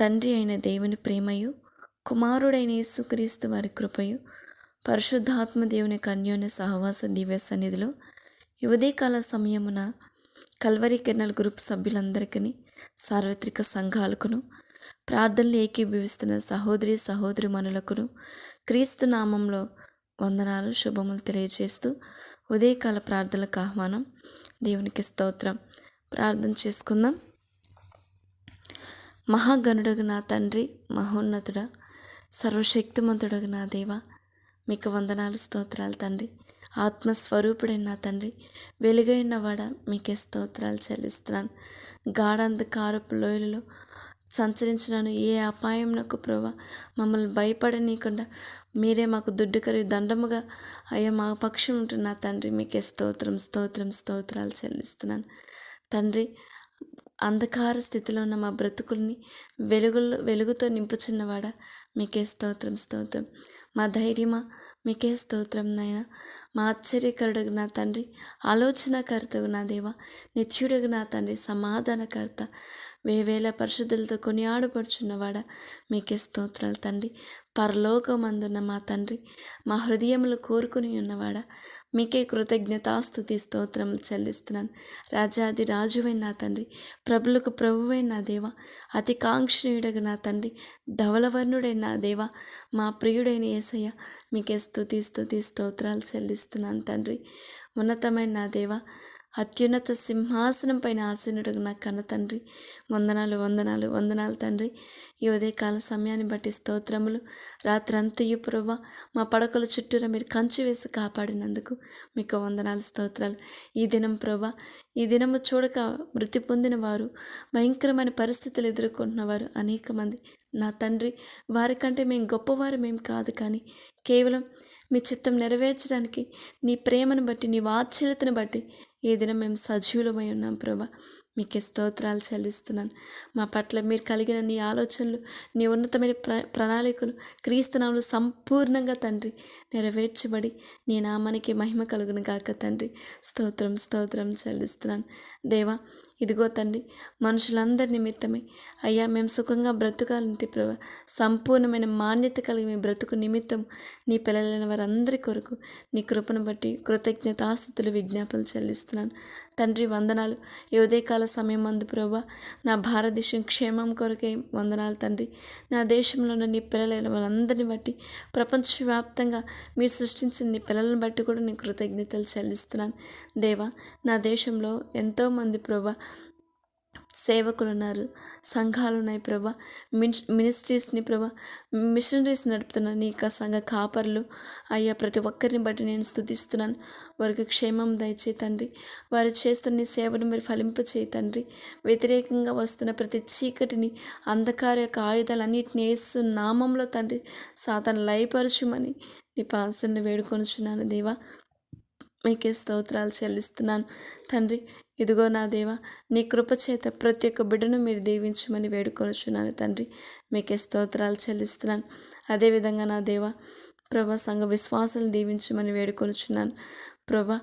తండ్రి అయిన దేవుని ప్రేమయు కుమారుడైన యేసుక్రీస్తు వారి కృపయు పరిశుద్ధాత్మ దేవుని కన్యోన్య సహవాస దివ్య సన్నిధిలో యువదే కాల సమయమున కల్వరి కిరణల్ గ్రూప్ సభ్యులందరికీ సార్వత్రిక సంఘాలకును ప్రార్థనలు ఏకీభవిస్తున్న సహోదరి సహోదరి మనులకును క్రీస్తు నామంలో వందనాలు శుభములు తెలియజేస్తూ ఉదయకాల ప్రార్థనలకు ఆహ్వానం. దేవునికి స్తోత్రం. ప్రార్థన చేసుకుందాం. మహాగణుడగు నా తండ్రి మహోన్నతుడ సర్వశక్తిమంతుడగు నా దేవ మీకు వందనాలు స్తోత్రాలు తండ్రి. ఆత్మస్వరూపుడైన నా తండ్రి వెలుగైన వాడ మీకే స్తోత్రాలు చెల్లిస్తున్నాను. గాఢంధకారపు లోయలలో సంచరించినాను ఏ అపాయంనకు ప్రభా మమ్మల్ని భయపడనీయకుండా మీరే మాకు దుడ్డుకరి దండముగా అయ్యా మా పక్షం ఉంటున్న తండ్రి మీకే స్తోత్రం స్తోత్రం స్తోత్రాలు చెల్లిస్తున్నాను. తండ్రి అంధకార స్థితిలో ఉన్న మా బ్రతుకుల్ని వెలుగులో వెలుగుతో నింపుచున్నవాడా? మీకే స్తోత్రం స్తోత్రం. మా ధైర్యమా? మీకే స్తోత్రం నాయన. మా ఆశ్చర్యకరుడుగు నా తండ్రి ఆలోచనకర్తగు నా దేవ. నిత్యుడుగు నా తండ్రి సమాధానకర్త. వేవేల పరిశుద్ధులతో కొనియాడపడుచున్నవాడా మీకే స్తోత్రాలు తండ్రి. పరలోకమందున్న మా తండ్రి. మా హృదయములు కోరుకుని ఉన్నవాడా. మీకే కృతజ్ఞతాస్తుతి స్తోత్రములు చెల్లిస్తున్నాను. రాజాది రాజువైన నా తండ్రి. ప్రభులకు ప్రభువైన నా దేవ. అతి కాంక్షణీయుడగా నా తండ్రి. ధవలవర్ణుడైన నా దేవ. మా ప్రియుడైన ఏసయ్య మీకే స్థుతి స్తుతి స్తోత్రాలు చెల్లిస్తున్నాను తండ్రి. ఉన్నతమైన నా దేవ. అత్యున్నత సింహాసనం పైన ఆసీనుడు నా కన్న తండ్రి వందనాలు వందనాలు వందనాలు తండ్రి. ఈ ఉదయకాల సమయాన్ని బట్టి స్తోత్రములు. రాత్రంతయు ప్రభ మా పడకల చుట్టూరా మీరు కంచి వేసి కాపాడినందుకు మీకు వందనాలు స్తోత్రాలు. ఈ దినం ప్రభ ఈ దినము చూడక మృతి పొందిన వారు భయంకరమైన పరిస్థితులు ఎదుర్కొంటున్న వారు అనేక మంది. నా తండ్రి వారికంటే మేము గొప్పవారు మేము కాదు కానీ కేవలం మీ చిత్తం నెరవేర్చడానికి నీ ప్రేమను బట్టి నీ వాత్సల్యతను బట్టి ఈ దినం మేము సజీవులమై ఉన్నాం ప్రభా. మీకే స్తోత్రాలు చెల్లిస్తున్నాను. మా పట్ల మీరు కలిగిన నీ ఆలోచనలు నీ ఉన్నతమైన ప్ర ప్రణాళికలు క్రీస్తునాములు సంపూర్ణంగా తండ్రి నెరవేర్చబడి నీ నామానికి మహిమ కలుగును కాక తండ్రి. స్తోత్రం స్తోత్రం చెల్లిస్తున్నాను. దేవా ఇదిగో తండ్రి మనుషులందరి నిమిత్తమే అయ్యా మేము సుఖంగా బ్రతుకాలంటే ప్రభా సంపూర్ణమైన మాన్యత కలిగి మీ బ్రతుకు నిమిత్తం నీ పిల్లలైన వారందరి కొరకు నీ కృపను బట్టి కృతజ్ఞతాస్థుతులు విజ్ఞాపనలు చెల్లిస్తున్నాను. తండ్రి వందనాలు. ఈ ఉదయకాల సమయం అందు ప్రభా నా భారతదేశం క్షేమం కొరకే వందనాలు తండ్రి. నా దేశంలో ఉన్న నీ పిల్లలైన వాళ్ళందరిని బట్టి ప్రపంచవ్యాప్తంగా మీరు సృష్టించిన నీ పిల్లలను బట్టి కూడా నేను కృతజ్ఞతలు చెల్లిస్తున్నాను. దేవా నా దేశంలో ఎంతోమంది ప్రభా సేవకులు ఉన్నారు సంఘాలు ఉన్నాయి ప్రభా. మిన్ మినిస్ట్రీస్ని ప్రభా. మిషనరీస్ నడుపుతున్న నీ యొక్క సంఘ కాపర్లు. అయ్యా ప్రతి ఒక్కరిని బట్టి నేను స్థుతిస్తున్నాను. వారికి క్షేమం దయచే తండ్రి. వారు చేస్తున్న నీ సేవను మీరు ఫలింప చేయి తండ్రి. వ్యతిరేకంగా వస్తున్న ప్రతి చీకటిని అంధకార యొక్క ఆయుధాలన్నింటినీ వేస్తు నామంలో తండ్రి. సాతను లయపరచుమని నీ పాసన్ని వేడుకొనుచున్నాను దేవా. మీకే స్తోత్రాలు చెల్లిస్తున్నాను. తండ్రి ఇదిగో నా దేవ నీ కృపచేత ప్రతి ఒక్క బిడ్డను మీరు దీవించమని వేడుకొనుచున్నాను తండ్రి. మీకే స్తోత్రాలు చెల్లిస్తున్నాను. అదేవిధంగా నా దేవ ప్రభా సంఘ విశ్వాసాలు దీవించమని వేడుకొనుచున్నాను. ప్రభా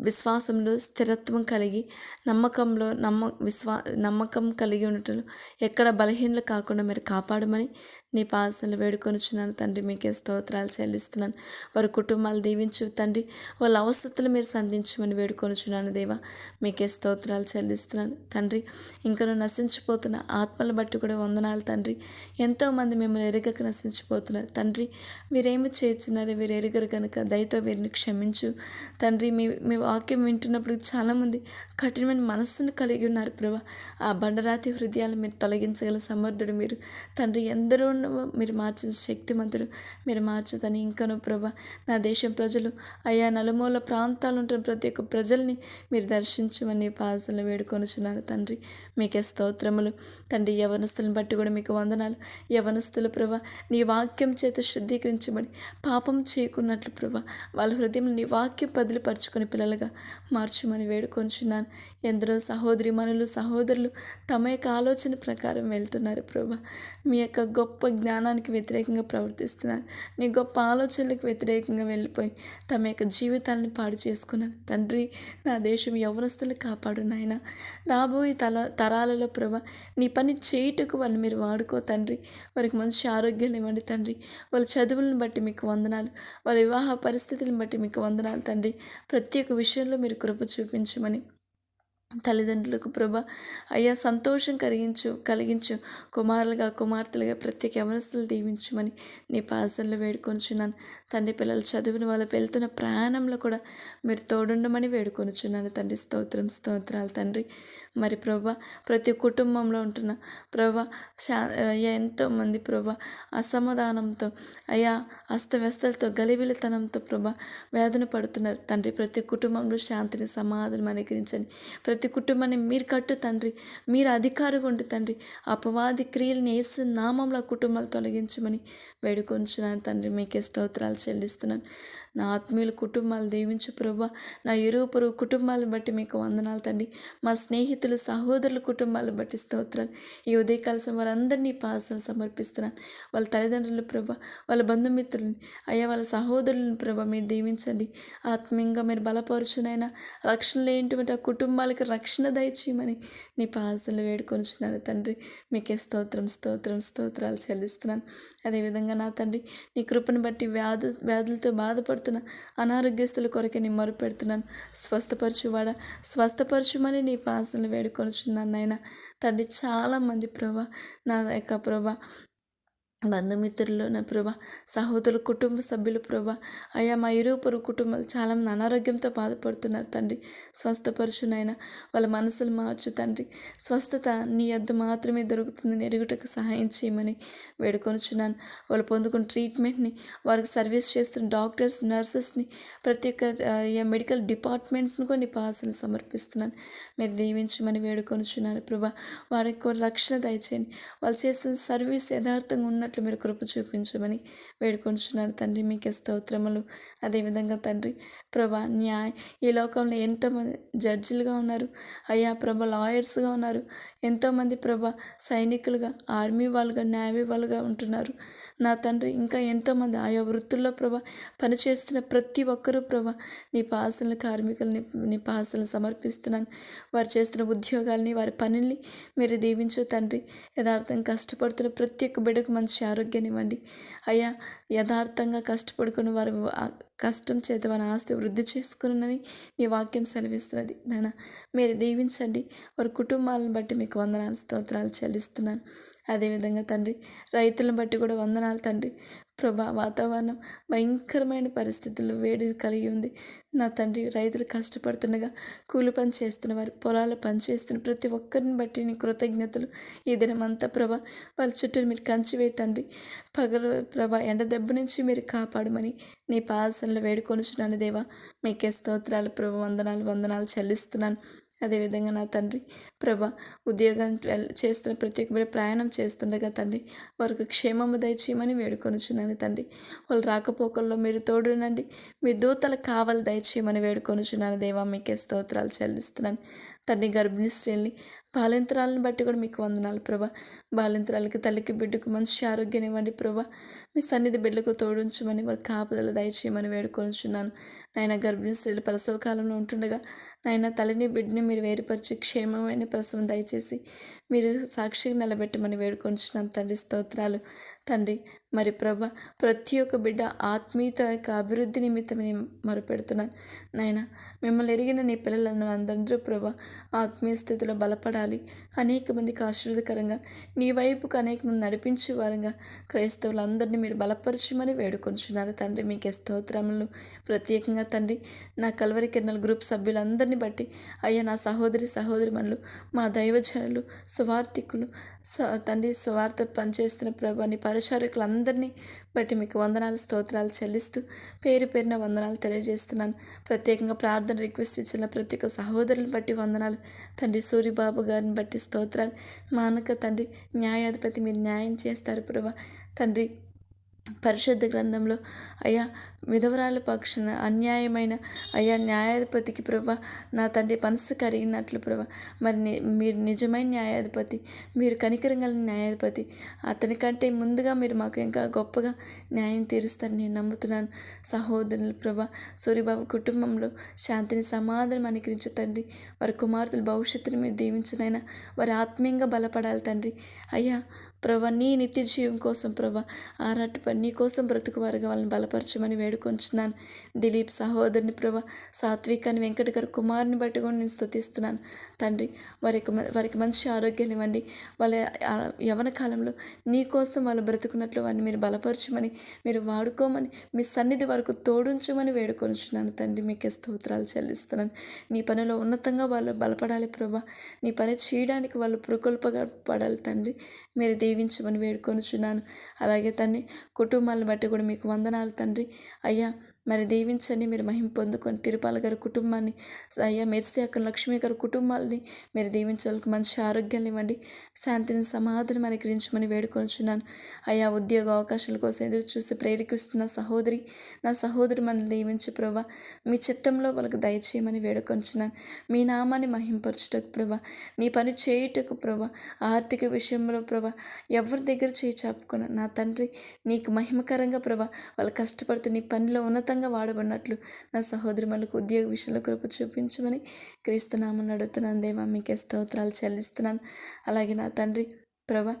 విశ్వాసంలో స్థిరత్వం కలిగి నమ్మకంలో నమ్మ విశ్వా నమ్మకం కలిగి ఉండటంలో ఎక్కడ బలహీనలు కాకుండా మీరు కాపాడమని నీ పాసనలు వేడుకొనుచున్నాను. తండ్రి మీకే స్తోత్రాలు చెల్లిస్తున్నాను. వారి కుటుంబాలు దీవించు. తండ్రి వాళ్ళ అవసరతలు మీరు సంధించమని వేడుకొనుచున్నాను. దేవా మీకే స్తోత్రాలు చెల్లిస్తున్నాను. తండ్రి ఇంకా నశించిపోతున్న ఆత్మల బట్టి కూడా వందనాలు. తండ్రి ఎంతోమంది మిమ్మల్ని ఎరగక నశించిపోతున్నారు. తండ్రి వీరేమి చేస్తున్నారు? వీరు ఎరగరు కనుక దయతో వీరిని క్షమించు. తండ్రి మీ మీ వాక్యం వింటున్నప్పుడు చాలామంది కఠినమైన మనస్సును కలిగి ఉన్నారు ప్రభా. ఆ బండరాతి హృదయాలు మీరు తొలగించగల సమర్థుడు మీరు. తండ్రి ఎందరో మీరు మార్చిన శక్తిమంతుడు. మీరు మార్చుతని ఇంకను ప్రభా. నా దేశం ప్రజలు అయా నలుమూల ప్రాంతాలు ఉంటున్న ప్రతి ఒక్క ప్రజల్ని మీరు దర్శించమని పాసలు వేడుకొనుచున్నారు తండ్రి. మీకే స్తోత్రములు. తండ్రి యవనస్తులను బట్టి కూడా మీకు వందనాలు. యవనస్తులు ప్రభా నీ వాక్యం చేత శుద్ధీకరించబడి పాపం చేయకున్నట్లు ప్రభా. వాళ్ళ హృదయం నీ వాక్యం పదిలిపరుచుకుని పరుచుకుని పిల్లలుగా మార్చమని వేడుకొంచున్నాను. ఎందరో సహోదరి మనులు సహోదరులు తమ యొక్క ఆలోచన ప్రకారం వెళ్తున్నారు ప్రభా. మీ యొక్క గొప్ప జ్ఞానానికి వ్యతిరేకంగా ప్రవర్తిస్తున్నారు. నీ గొప్ప ఆలోచనలకు వ్యతిరేకంగా వెళ్ళిపోయి తమ యొక్క జీవితాలను పాడు చేసుకున్నారు. తండ్రి నా దేశం యవనస్తులు కాపాడు నాయన. రాబోయే తల తరాలలో ప్రభా నీ పని చేయుటకు వాళ్ళు మీరు వాడుకో తండ్రి. వారికి మంచి ఆరోగ్యాన్ని ఇవ్వండి తండ్రి. వాళ్ళ చదువులను బట్టి మీకు వందనాలు. వాళ్ళ వివాహ పరిస్థితులను బట్టి మీకు వందనాలు తండ్రి. ప్రతి ఒక్క విషయంలో మీరు కృప చూపించమని తల్లిదండ్రులకు ప్రభ అయ్యా సంతోషం కలిగించు కలిగించు. కుమారులుగా కుమార్తెలుగా ప్రత్యేక యవనస్తులు దీవించమని నీ పాసల్లో వేడుకొనిచున్నాను తండ్రి పిల్లలు చదువుని వాళ్ళు వెళ్తున్న ప్రయాణంలో కూడా మీరు తోడుండమని వేడుకొనిచున్నాను తండ్రి స్తోత్రం స్తోత్రాలు తండ్రి. మరి ప్రభ ప్రతి కుటుంబంలో ఉంటున్న ప్రభా శా అయ్యా ఎంతోమంది ప్రభ అసమాధానంతో అయ్యా అస్తవ్యస్తలతో గలిబిలితనంతో ప్రభ వేదన పడుతున్నారు. తండ్రి ప్రతి కుటుంబంలో శాంతిని సమాధానం అనుగ్రహించండి. ప్రతి ప్రతి కుటుంబాన్ని మీరు కట్టు తండ్రి మీరు అధికారిగా ఉండి తండ్రి. అపవాది క్రియలను వేసి నామంలో కుటుంబాలు తొలగించమని వేడుకొంచున్నాను తండ్రి. మీకే స్తోత్రాలు చెల్లిస్తున్నాను. నా ఆత్మీయుల కుటుంబాలు దీవించు ప్రభా. నా ఇరుగు పొరుగు కుటుంబాలను బట్టి మీకు వందనాలు తండ్రి. మా స్నేహితులు సహోదరుల కుటుంబాలను బట్టి స్తోత్రాలు. ఈ ఉదయకాల వారందరినీ పాసలు సమర్పిస్తున్నాను. వాళ్ళ తల్లిదండ్రులు ప్రభా వాళ్ళ బంధుమిత్రులని అయ్యా వాళ్ళ సహోదరులను ప్రభా మీరు దీవించండి. ఆత్మీయంగా మీరు బలపరుచునైనా రక్షణ లేనిటువంటి ఆ కుటుంబాలకు రక్షణ దయచేయమని నీ పాసలు వేడుకొనిచున్నాను తండ్రి. మీకే స్తోత్రం స్తోత్రం స్తోత్రాలు చెల్లిస్తున్నాను. అదేవిధంగా నా తండ్రి నీ కృపను బట్టి వ్యాధు వ్యాధులతో బాధపడుతున్న అనారోగ్యస్తుల కొరకే నేను మొరుపెడుతున్నాను స్వస్థపరచువాడా స్వస్థపరచుమని నీ పాసలు వేడుకొనిచున్నాను నాయన. తండ్రి చాలామంది ప్రభా నా యొక్క ప్రభా బంధుమిత్రులు నా ప్రభా సహోదరులు కుటుంబ సభ్యులు ప్రభా అయ్యా మా ఇరు పొరుగు కుటుంబాలు చాలా మంది అనారోగ్యంతో బాధపడుతున్నారు తండ్రి. స్వస్థపరచునైనా వాళ్ళ మనసులు మార్చు తండ్రి. స్వస్థత నీ వద్ద మాత్రమే దొరుకుతుంది. ఎరుగుటకు సహాయం చేయమని వేడుకొనుచున్నాను. వాళ్ళు పొందుకున్న ట్రీట్మెంట్ని వారికి సర్వీస్ చేస్తున్న డాక్టర్స్ నర్సెస్ని ప్రతి ఒక్క మెడికల్ డిపార్ట్మెంట్స్ని కొన్ని పాసలు సమర్పిస్తున్నాను. మీరు దీవించమని వేడుకొనుచున్నాను ప్రభా. వారికి కూడా రక్షణ దయచేయండి. వాళ్ళు చేస్తున్న సర్వీస్ యథార్థంగా ఉన్నట్లు మీరు కృప చూపించమని వేడుకొంటున్నారు తండ్రి మీకే స్తోత్రములు. అదేవిధంగా తండ్రి ప్రభా న్యాయ ఈ లోకంలో ఎంతోమంది జడ్జిలుగా ఉన్నారు. అయ్యా ప్రభ లాయర్స్గా ఉన్నారు. ఎంతోమంది ప్రభ సైనికులుగా ఆర్మీ వాళ్ళుగా న్యాయ వాళ్ళుగా ఉంటున్నారు. నా తండ్రి ఇంకా ఎంతోమంది ఆయా వృత్తుల్లో ప్రభ పనిచేస్తున్న ప్రతి ఒక్కరూ ప్రభ నీ పాసలను కార్మికులని నీ పాసలను సమర్పిస్తున్నాను. వారు చేస్తున్న ఉద్యోగాల్ని వారి పనుల్ని మీరు దీవించు తండ్రి. యథార్థం కష్టపడుతున్న ప్రతి ఒక్క బిడ్డకు మంచి ఆరోగ్యాన్ని ఇవ్వండి. అయ్యా యథార్థంగా కష్టపడుకున్న వారు కష్టం చేత మన ఆస్తి వృద్ధి చేసుకున్నని నీ వాక్యం సెలవిస్తున్నది. నాన్న మీరు దీవించండి. వారి కుటుంబాలను బట్టి మీకు వందనాలు స్తోత్రాలు చెల్లిస్తున్నాను. అదేవిధంగా తండ్రి రైతులను బట్టి కూడా వందనాలు తండ్రి. ప్రభా వాతావరణం భయంకరమైన పరిస్థితులు వేడి కలిగి ఉంది. నా తండ్రి రైతులు కష్టపడుతుండగా కూలి పని చేస్తున్న వారు పొలాల పనిచేస్తున్న ప్రతి ఒక్కరిని బట్టి నీ కృతజ్ఞతలు ఈ దినమంతా ప్రభా. వాళ్ళ చుట్టూ మీరు కంచివే తండ్రి. పగలు ప్రభా ఎండ దెబ్బ నుంచి మీరు కాపాడమని నీ పాదసనలో వేడుకొనుచున్నాను దేవా. మీకే స్తోత్రాలు ప్రభు వందనాలు వందనాలు చెల్లిస్తున్నాను. అదేవిధంగా నా తండ్రి ప్రభ ఉద్యోగం చేస్తున్న ప్రతి ఒక్క ప్రయాణం చేస్తుండగా తండ్రి వారికి క్షేమము దయచేయమని వేడుకొనుచున్నాను తండ్రి. వాళ్ళు రాకపోకల్లో మీరు తోడునండి మీ దూతల కావాలి దయచేయమని వేడుకొనుచున్నాను దేవా. మీకే స్తోత్రాలు చెల్లిస్తున్నాను. తండ్రి గర్భిణీ స్త్రీల్ని. బాలింతరాలను బట్టి కూడా మీకు వందనాలు ప్రభా. బాలింతరాలకి తల్లికి బిడ్డకు మంచి ఆరోగ్యం ఇవ్వండి ప్రభా. మీ సన్నిధి బిడ్డకు తోడుంచమని వారి కాపుదల దయచేయమని వేడుకొనుచున్నాను. నాయన గర్భిణీ స్త్రీలు ప్రసవ కాలంలో ఉంటుండగా నాయన తల్లిని బిడ్డని మీరు వేరుపరిచి క్షేమమైన ప్రసవం దయచేసి మీరు సాక్షిగా నిలబెట్టమని వేడుకొనిచున్నాను తండ్రి స్తోత్రాలు. తండ్రి మరి ప్రభ ప్రతి ఒక్క బిడ్డ ఆత్మీయత యొక్క అభివృద్ధి నిమిత్తం నేను మొరపెడుతున్నాను. నాయన మిమ్మల్ని ఎరిగిన నీ పిల్లలను అందరూ ప్రభ ఆత్మీయ స్థితిలో బలపడాలి. అనేక మందికి ఆశీర్వదకరంగా నీ వైపుకు అనేక మంది నడిపించే వారంగా క్రైస్తవులందరినీ మీరు బలపరచమని వేడుకొంచున్నారు తండ్రి మీకే స్తోత్రములు. ప్రత్యేకంగా తండ్రి నా కల్వరి కిరణాల గ్రూప్ సభ్యులందరినీ బట్టి అయ్యా నా సహోదరి సహోదరి మనులు మా దైవజనులు సువార్థికులు స తండ్రి సువార్త పనిచేస్తున్న ప్రభా నీ అందరినీ బట్టి మీకు వందనాలు స్తోత్రాలు చెల్లిస్తూ పేరు పేరున వందనాలు తెలియజేస్తున్నాను. ప్రత్యేకంగా ప్రార్థన రిక్వెస్ట్ ఇచ్చిన ప్రతి ఒక్క సహోదరుని బట్టి వందనాలు. తండ్రి సూర్యబాబు గారిని బట్టి స్తోత్రాలు. మానక తండ్రి న్యాయాధిపతి మీరు న్యాయం చేస్తారు ప్రభా. తండ్రి పరిశుద్ధ గ్రంథంలో అయ్యా విధవరాల పక్షాన అన్యాయమైన అయ్యా న్యాయాధిపతికి ప్రభా నా తండ్రి మనసు కరిగినట్లు ప్రభా మరి మీరు నిజమైన న్యాయాధిపతి మీరు కనికరం గల న్యాయాధిపతి అతని కంటే ముందుగా మీరు మాకు ఇంకా గొప్పగా న్యాయం తీరుస్తారని నేను నమ్ముతున్నాను. సహోదరులు ప్రభా సూర్యబాబు కుటుంబంలో శాంతిని సమాధానం అనుకరించు తండ్రి. వారి కుమార్తెల భవిష్యత్తుని మీరు దీవించినైనా వారి ఆత్మీయంగా బలపడాలి తండ్రి. అయ్యా ప్రభా నీ నిత్య జీవం కోసం ప్రభా ఆరాటపడి నీ కోసం బ్రతుకువారుగా వాళ్ళని బలపరచమని వేడుకొంచున్నాను. దిలీప్ సహోదరుని ప్రభా అని వెంకట గారి కుమారుని బట్టి కూడా నేను స్తుతిస్తున్నాను. తండ్రి వారికి వారికి మంచి ఆరోగ్యాన్ని ఇవ్వండి. వాళ్ళ యవన కాలంలో నీ కోసం వాళ్ళు బ్రతుకున్నట్లు వారిని మీరు బలపరచమని మీరు వాడుకోమని మీ సన్నిధి వరకు తోడుంచమని వేడుకొంచున్నాను. తండ్రి మీకే స్తోత్రాలు చెల్లిస్తున్నాను. నీ పనిలో ఉన్నతంగా వాళ్ళు బలపడాలి ప్రభా. నీ పని చేయడానికి వాళ్ళు పురుకొల్పగా పడాలి తండ్రి. మీరు దీవించమని వేడుకొనుచున్నాను. అలాగే తండ్రి కుటుంబాలను బట్టి కూడా మీకు వందనాలు తండ్రి. అయ్యా మరి దీవించండి మీరు మహిమ పొందుకొని తిరుపాల గారి కుటుంబాన్ని అయ్యా మెర్సి అక్క లక్ష్మి గారి కుటుంబాలని మీరు దీవించాలకు మంచి ఆరోగ్యాన్ని ఇవ్వండి. శాంతిని సమాధానం అనుగ్రహించమని వేడుకొనుచున్నాను. అయ్యా ఉద్యోగ అవకాశాల కోసం ఎదురు చూసి ప్రేరేపిస్తున్న సహోదరి నా సహోదరి మనల్ని దీవించి ప్రభా. మీ చిత్తంలో వాళ్ళకి దయచేయమని వేడుకొంచున్నాను మీ నామాన్ని మహింపరచుటకు ప్రభా. నీ పని చేయుటకు ప్రభా. ఆర్థిక విషయంలో ప్రభా. ఎవరి దగ్గర చేయి చాపుకున్నా నా తండ్రి నీకు మహిమకరంగా ప్రభా. వాళ్ళు కష్టపడుతూ నీ పనిలో ఉన్నతంగా వాడబడినట్లు నా సహోదరి మనకు ఉద్యోగ విషయంలో కృప చూపించమని క్రీస్తునామని అడుగుతున్నాను. దేవా మీకే స్తోత్రాలు చెల్లిస్తున్నాను. అలాగే నా తండ్రి ప్రభా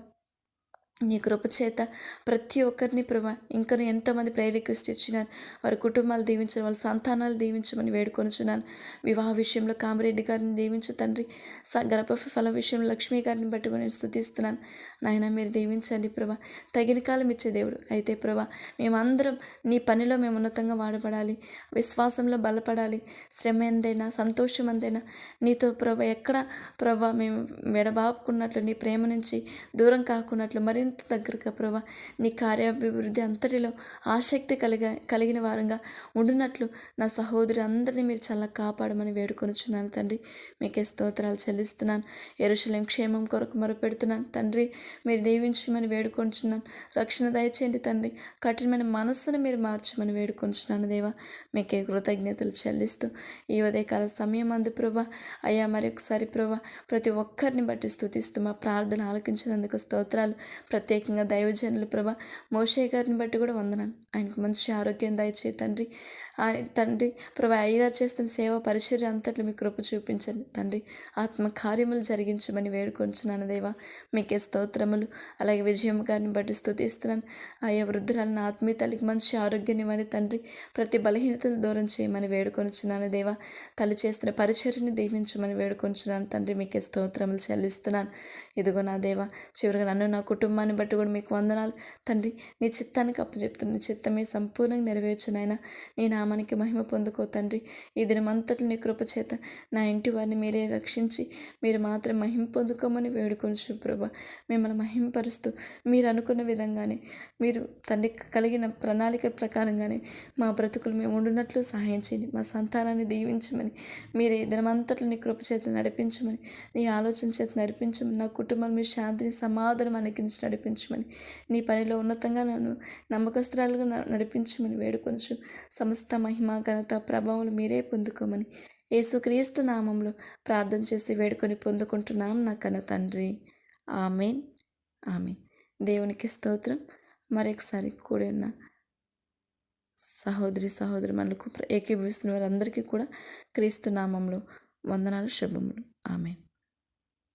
నీ కృపచేత ప్రతి ఒక్కరిని ప్రభా ఇంకా ఎంతోమంది ప్రేయర్ రిక్వెస్ట్ ఇచ్చినారు వారి కుటుంబాలు దీవించడం వాళ్ళ సంతానాలు దీవించమని వేడుకొనుచున్నాను. వివాహ విషయంలో కామరెడ్డి గారిని దీవించు తండ్రి. స- గర్భ ఫల విషయంలో లక్ష్మీ గారిని పట్టుకుని స్థుతిస్తున్నాను. నాయన మీరు దీవించండి ప్రభా. తగిన కాలం ఇచ్చే దేవుడు. అయితే ప్రభా మేమందరం నీ పనిలో మేము ఉన్నతంగా వాడబడాలి. విశ్వాసంలో బలపడాలి. శ్రమ ఎందైనా సంతోషం ఎందైనా నీతో ప్రభా ఎక్కడ ప్రభా మేము వెడబాపుకున్నట్లు నీ ప్రేమ నుంచి దూరం కాకున్నట్లు మరింత దగ్గరగా ప్రభా నీ కార్యాభివృద్ధి అంతటిలో ఆసక్తి కలిగ కలిగిన వారంగా ఉండునట్లు నా సహోదరి అందరినీ మీరు చాలా కాపాడమని వేడుకొనుచున్నాను తండ్రి. మీకే స్తోత్రాలు చెల్లిస్తున్నాను. ఎరుశలం క్షేమం కొరకు మొరపెడుతున్నాను తండ్రి. మీరు దీవించమని వేడుకొంచున్నాను. రక్షణ దయచేయండి తండ్రి. కఠినమైన మనస్సును మీరు మార్చమని వేడుకొంచున్నాను దేవా. మీకే కృతజ్ఞతలు చెల్లిస్తూ ఈ ఉదయకాల సమయం అందు ప్రభా. అయ్యా మరొకసారి ప్రభా ప్రతి ఒక్కరిని బట్టి స్థుతిస్తూ మా ప్రార్థన ఆలకించినందుకు స్తోత్రాలు. ప్రత్యేకంగా దైవజనులు ప్రభా మోషే గారిని బట్టి కూడా వందనాలు. ఆయనకు మంచి ఆరోగ్యం దయచే తండ్రి. ఆయన తండ్రి ప్రభా అయ్యగారు చేస్తున్న సేవ పరిచర్య అంతట్లో మీ కృప చూపించండి. తండ్రి ఆత్మ కార్యములు జరిగించమని వేడుకొంచున్నాను దేవా. మీకే స్తోత్రములు. అలాగే విజయం గారిని బట్టి స్థుతిస్తున్నాను. ఆయా వృద్ధులను ఆత్మీయ తల్లికి మంచి ఆరోగ్యాన్ని ఇవ్వండి తండ్రి. ప్రతి బలహీనతలు దూరం చేయమని వేడుకొనుచున్నాను దేవా. తల్లి చేస్తున్న పరిచర్యని దీవించమని వేడుకొంచున్నాను తండ్రి. మీకే స్తోత్రములు చెల్లిస్తున్నాను. ఇదిగో నా దేవా చివరిగా నన్ను నా కుటుంబాన్ని బట్టి కూడా మీకు వందనాలు. తండ్రి నీ చిత్తానికి అప్పచెప్తున్న నీ చిత్తమే సంపూర్ణంగా నెరవేర్చునైనా నేను నామానికి మహిమ పొందుకో తండ్రి. ఈ దినమంతటి నీ కృపచేత నా ఇంటి వారిని మీరే రక్షించి మీరు మాత్రం మహిమ పొందుకోమని వేడుకొంచు ప్రభా. మిమ్మల్ని మహిమపరుస్తూ మీరు అనుకున్న విధంగానే మీరు తండ్రి కలిగిన ప్రణాళిక ప్రకారంగానే మా బ్రతుకులు మేము ఉండునట్లు సహాయం చేయండి. మా సంతానాన్ని దీవించమని మీరే దినమంతటి నీ కృపచేత నడిపించమని నీ ఆలోచన చేత నడిపించమని నా కుటుంబం మీ శాంతిని సమాధానం అనుగ్రహించి నడిపించమని నీ పనిలో ఉన్నతంగా నన్ను నమ్మకస్తురాలుగా నడిపించమని నడిపించమని వేడుకొనచ్చు సమస్త మహిమ ఘనత ప్రభావం మీరే పొందుకోమని యేసుక్రీస్తు నామంలో ప్రార్థన చేసి వేడుకొని పొందుకుంటున్నాం నా కన్న తండ్రి. ఆమెన్. ఆమెన్. దేవునికి స్తోత్రం. మరొకసారి కూడి ఉన్న సహోదరి సహోదరి మనకు ఏకీభవిస్తున్న వారందరికీ కూడా క్రీస్తు నామంలో వందనాలు శుభములు. ఆమెన్.